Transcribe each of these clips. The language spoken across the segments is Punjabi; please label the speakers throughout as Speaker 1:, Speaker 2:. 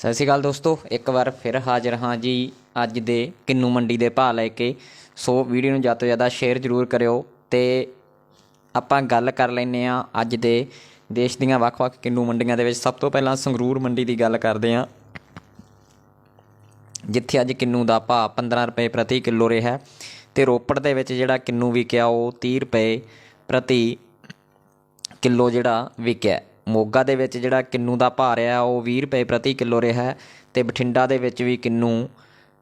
Speaker 1: ਸਤਿ ਸ਼੍ਰੀ ਅਕਾਲ ਦੋਸਤੋ, ਇੱਕ ਵਾਰ ਫਿਰ ਹਾਜ਼ਰ ਹਾਂ ਜੀ ਅੱਜ ਦੇ ਕਿੰਨੂ ਮੰਡੀ ਦੇ ਭਾਅ ਲੈ ਕੇ। ਸੋ ਵੀਡੀਓ ਨੂੰ ਜ਼ਿਆਦਾ ਤੋਂ ਜ਼ਿਆਦਾ ਸ਼ੇਅਰ ਜ਼ਰੂਰ ਕਰਿਓ ਤੇ ਆਪਾਂ ਗੱਲ ਕਰ ਲੈਨੇ ਆ ਅੱਜ ਦੇ ਦੇਸ਼ ਦੀਆਂ ਵੱਖ-ਵੱਖ ਕਿੰਨੂ ਮੰਡੀਆਂ ਦੇ ਵਿੱਚ। ਸਭ ਤੋਂ ਪਹਿਲਾਂ ਸੰਗਰੂਰ ਮੰਡੀ ਦੀ ਗੱਲ ਕਰਦੇ ਆ ਜਿੱਥੇ ਅੱਜ ਕਿੰਨੂ ਦਾ ਭਾਅ 15 ਰੁਪਏ ਪ੍ਰਤੀ ਕਿਲੋ ਰਿਹਾ ਹੈ ਤੇ ਰੋਪੜ ਦੇ ਵਿੱਚ ਜਿਹੜਾ ਕਿੰਨੂ ਵਿਕਿਆ ਉਹ 30 ਰੁਪਏ ਪ੍ਰਤੀ ਕਿਲੋ ਜਿਹੜਾ ਵਿਕਿਆ। ਮੋਗਾ ਦੇ ਵਿੱਚ ਜਿਹੜਾ ਕਿੰਨੂ ਦਾ ਭਾਅ ਰਿਹਾ ਉਹ 20 ਰੁਪਏ ਪ੍ਰਤੀ ਕਿਲੋ ਰਿਹਾ ਹੈ ਤੇ ਬਠਿੰਡਾ ਦੇ ਵਿੱਚ ਵੀ ਕਿੰਨੂ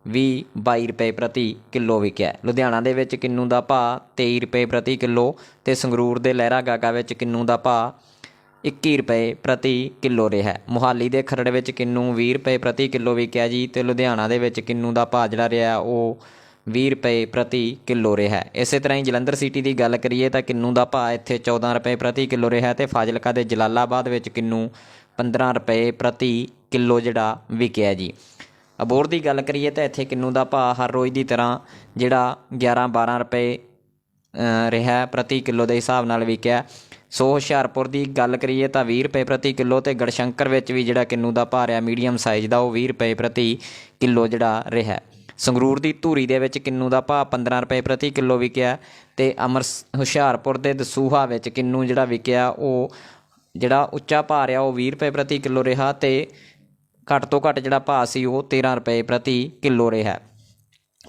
Speaker 1: ਵੀ 22 ਰੁਪਏ ਪ੍ਰਤੀ ਕਿਲੋ ਵਿਕਿਆ ਲੁਧਿਆਣਾ ਦੇ ਵਿੱਚ ਕਿੰਨੂ ਦਾ ਭਾਅ 23 ਰੁਪਏ ਪ੍ਰਤੀ ਕਿਲੋ ਅਤੇ ਸੰਗਰੂਰ ਦੇ ਲਹਿਰਾ ਗਾਗਾ ਵਿੱਚ ਕਿੰਨੂ ਦਾ ਭਾਅ 21 ਰੁਪਏ ਪ੍ਰਤੀ ਕਿਲੋ ਰਿਹਾ ਹੈ। ਮੋਹਾਲੀ ਦੇ ਖਰੜ ਵਿੱਚ ਕਿੰਨੂ 20 ਰੁਪਏ ਪ੍ਰਤੀ ਕਿਲੋ ਵਿਕਿਆ ਜੀ ਅਤੇ ਲੁਧਿਆਣਾ ਦੇ ਵਿੱਚ ਕਿੰਨੂ ਦਾ ਭਾਅ ਜਿਹੜਾ ਰਿਹਾ, ਉਹ 20 ਰੁਪਏ ਪ੍ਰਤੀ ਕਿਲੋ ਰਿਹਾ। ਇਸੇ ਤਰ੍ਹਾਂ ਹੀ ਜਲੰਧਰ ਸਿਟੀ ਦੀ ਗੱਲ ਕਰੀਏ ਤਾਂ ਕਿੰਨੂ ਦਾ ਭਾਅ ਇੱਥੇ 14 ਰੁਪਏ ਪ੍ਰਤੀ ਕਿਲੋ ਰਿਹਾ ਹੈ ਤੇ ਫਾਜ਼ਿਲਕਾ ਦੇ ਜਲਾਲਾਬਾਦ ਵਿੱਚ ਕਿੰਨੂ 15 ਰੁਪਏ ਪ੍ਰਤੀ ਕਿਲੋ ਜਿਹੜਾ ਵਿਕਿਆ ਜੀ। ਅਬੋਰ ਦੀ ਗੱਲ ਕਰੀਏ ਤਾਂ ਇੱਥੇ ਕਿੰਨੂ ਦਾ ਭਾਅ ਹਰ ਰੋਜ਼ ਦੀ ਤਰ੍ਹਾਂ ਜਿਹੜਾ 11 12 ਰੁਪਏ ਰਿਹਾ ਪ੍ਰਤੀ ਕਿਲੋ ਦੇ ਹਿਸਾਬ ਨਾਲ ਵਿਕਿਆ। ਸੋ ਹੁਸ਼ਿਆਰਪੁਰ ਦੀ ਗੱਲ ਕਰੀਏ ਤਾਂ 20 ਰੁਪਏ ਪ੍ਰਤੀ ਕਿਲੋ ਤੇ ਗੜਸ਼ੰਕਰ ਵਿੱਚ ਵੀ ਜਿਹੜਾ ਕਿੰਨੂ ਦਾ ਭਾਅ ਰਿਹਾ, ਮੀਡੀਅਮ ਸਾਈਜ਼ ਦਾ, ਉਹ 20 ਰੁਪਏ ਪ੍ਰਤੀ ਕਿਲੋ ਜਿਹੜਾ ਰਿਹਾ। ਸੰਗਰੂਰ ਦੀ ਧੂਰੀ ਦੇ ਵਿੱਚ ਕਿੰਨੂ ਦਾ ਭਾਅ 15 ਰੁਪਏ ਪ੍ਰਤੀ ਕਿਲੋ ਵਿਕਿਆ ਤੇ ਅਮਰ ਹੁਸ਼ਿਆਰਪੁਰ ਦੇ ਦਸੂਹਾ ਵਿੱਚ ਕਿੰਨੂ ਜਿਹੜਾ ਵਿਕਿਆ, ਉਹ ਜਿਹੜਾ ਉੱਚਾ ਭਾਅ ਰਿਹਾ, ਉਹ 20 ਰੁਪਏ ਪ੍ਰਤੀ ਕਿਲੋ ਰਿਹਾ ਤੇ ਘੱਟ ਤੋਂ ਘੱਟ ਜਿਹੜਾ ਭਾਅ ਸੀ, ਉਹ 13 ਰੁਪਏ ਪ੍ਰਤੀ ਕਿਲੋ ਰਿਹਾ।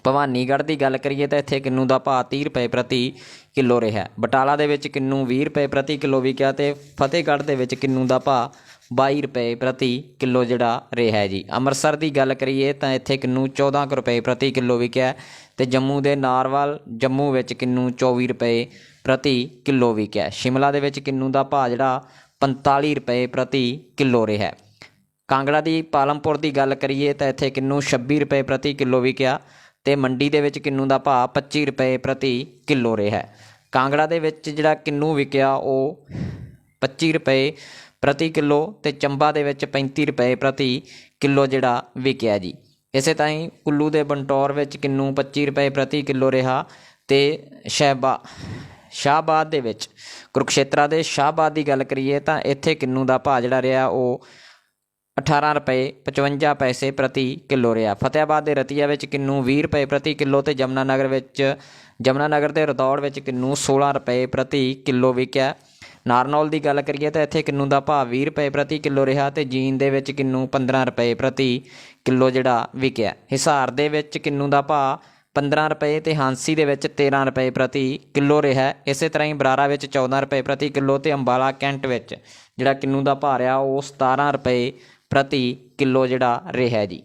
Speaker 1: ਭਵਾਨੀਗੜ੍ਹ ਦੀ ਗੱਲ ਕਰੀਏ ਤਾਂ ਇੱਥੇ ਕਿੰਨੂ ਦਾ ਭਾਅ 30 ਰੁਪਏ ਪ੍ਰਤੀ ਕਿਲੋ ਰਿਹਾ। ਬਟਾਲਾ ਦੇ ਵਿੱਚ ਕਿੰਨੂ 20 ਰੁਪਏ ਪ੍ਰਤੀ ਕਿਲੋ ਵਿਕਿਆ ਤੇ ਫਤਿਹਗੜ੍ਹ ਦੇ ਵਿੱਚ ਕਿੰਨੂ ਦਾ ਭਾਅ 22 ਰੁਪਏ ਪ੍ਰਤੀ ਕਿਲੋ ਜਿਹੜਾ ਰਿਹਾ ਜੀ। ਅੰਮ੍ਰਿਤਸਰ ਦੀ ਗੱਲ ਕਰੀਏ ਤਾਂ ਇੱਥੇ ਕਿੰਨੂ 14 ਕੁ ਰੁਪਏ ਪ੍ਰਤੀ ਕਿਲੋ ਵਿਕਿਆ ਤੇ ਜੰਮੂ ਦੇ ਨਾਰਵਾਲ, ਜੰਮੂ ਵਿੱਚ ਕਿੰਨੂ 24 ਰੁਪਏ ਪ੍ਰਤੀ ਕਿਲੋ ਵਿਕਿਆ ਸ਼ਿਮਲਾ ਦੇ ਵਿੱਚ ਕਿੰਨੂ ਦਾ ਭਾਅ ਜਿਹੜਾ 45 ਰੁਪਏ ਪ੍ਰਤੀ ਕਿਲੋ ਰਿਹਾ ਕਾਂਗੜਾ ਦੀ ਪਾਲਮਪੁਰ ਦੀ ਗੱਲ ਕਰੀਏ ਤਾਂ ਇੱਥੇ ਕਿੰਨੂ 26 ਰੁਪਏ ਪ੍ਰਤੀ ਕਿਲੋ ਵਿਕਿਆ ਤੇ ਮੰਡੀ ਦੇ ਵਿੱਚ ਕਿੰਨੂ ਦਾ ਭਾਅ 25 ਰੁਪਏ ਪ੍ਰਤੀ ਕਿਲੋ ਰਿਹਾ ਕਾਂਗੜਾ ਦੇ ਵਿੱਚ ਜਿਹੜਾ ਕਿੰਨੂ ਵਿਕਿਆ ਉਹ 25 ਰੁਪਏ ਪ੍ਰਤੀ ਕਿਲੋ ਤੇ ਚੰਬਾ ਦੇ ਵਿੱਚ 35 ਰੁਪਏ ਪ੍ਰਤੀ ਕਿਲੋ ਜਿਹੜਾ ਵਿਕਿਆ ਜੀ। ਇਸੇ ਤਰ੍ਹਾਂ ਹੀ ਕੁੱਲੂ ਦੇ ਬੰਟੌਰ ਵਿੱਚ ਕਿੰਨੂ 25 ਰੁਪਏ ਪ੍ਰਤੀ ਕਿਲੋ ਰਿਹਾ ਤੇ ਸ਼ਹਿਬਾ ਸ਼ਾਹਬਾਦ ਦੇ ਵਿੱਚ। ਕੁਰਕਸ਼ੇਤਰਾ ਦੇ ਸ਼ਾਹਬਾਦ ਦੀ ਗੱਲ ਕਰੀਏ ਤਾਂ ਇੱਥੇ ਕਿੰਨੂ ਦਾ ਭਾਅ ਜਿਹੜਾ ਰਿਹਾ ਉਹ 18 ਰੁਪਏ 55 ਪੈਸੇ ਪ੍ਰਤੀ ਕਿਲੋ ਰਿਹਾ। ਫਤਿਆਬਾਦ ਦੇ ਰਤੀਆ ਵਿੱਚ ਕਿੰਨੂ 20 ਰੁਪਏ ਪ੍ਰਤੀ ਕਿਲੋ ਤੇ ਜਮਨਾ ਨਗਰ ਵਿੱਚ ਜਮਨਾ ਨਗਰ ਦੇ ਰਦੌੜ ਵਿੱਚ ਕਿੰਨੂ 16 ਰੁਪਏ ਪ੍ਰਤੀ ਕਿਲੋ ਵਿਕਿਆ। ਨਾਰਨੌਲ ਦੀ ਗੱਲ ਕਰੀਏ ਤਾਂ ਇੱਥੇ ਕਿੰਨੂ ਦਾ ਭਾਅ 20 ਰੁਪਏ ਪ੍ਰਤੀ ਕਿਲੋ ਰਿਹਾ ਤੇ ਜੀਨ ਦੇ ਵਿੱਚ ਕਿੰਨੂ 15 ਰੁਪਏ ਪ੍ਰਤੀ ਕਿਲੋ ਜਿਹੜਾ ਵਿਕਿਆ। ਹਿਸਾਰ ਦੇ ਵਿੱਚ ਕਿੰਨੂ ਦਾ ਭਾਅ 15 ਰੁਪਏ ਤੇ ਹਾਂਸੀ ਦੇ ਵਿੱਚ 13 ਰੁਪਏ ਪ੍ਰਤੀ ਕਿਲੋ ਰਿਹਾ। ਇਸੇ ਤਰ੍ਹਾਂ ਹੀ ਬਰਾਰਾ ਵਿੱਚ 14 ਰੁਪਏ ਪ੍ਰਤੀ ਕਿਲੋ ਤੇ ਅੰਬਾਲਾ ਕੈਂਟ ਵਿੱਚ ਜਿਹੜਾ ਕਿੰਨੂ ਦਾ ਭਾਅ ਰਿਹਾ ਉਹ 17 ਰੁਪਏ ਪ੍ਰਤੀ ਕਿਲੋ ਜਿਹੜਾ ਰਿਹਾ ਜੀ।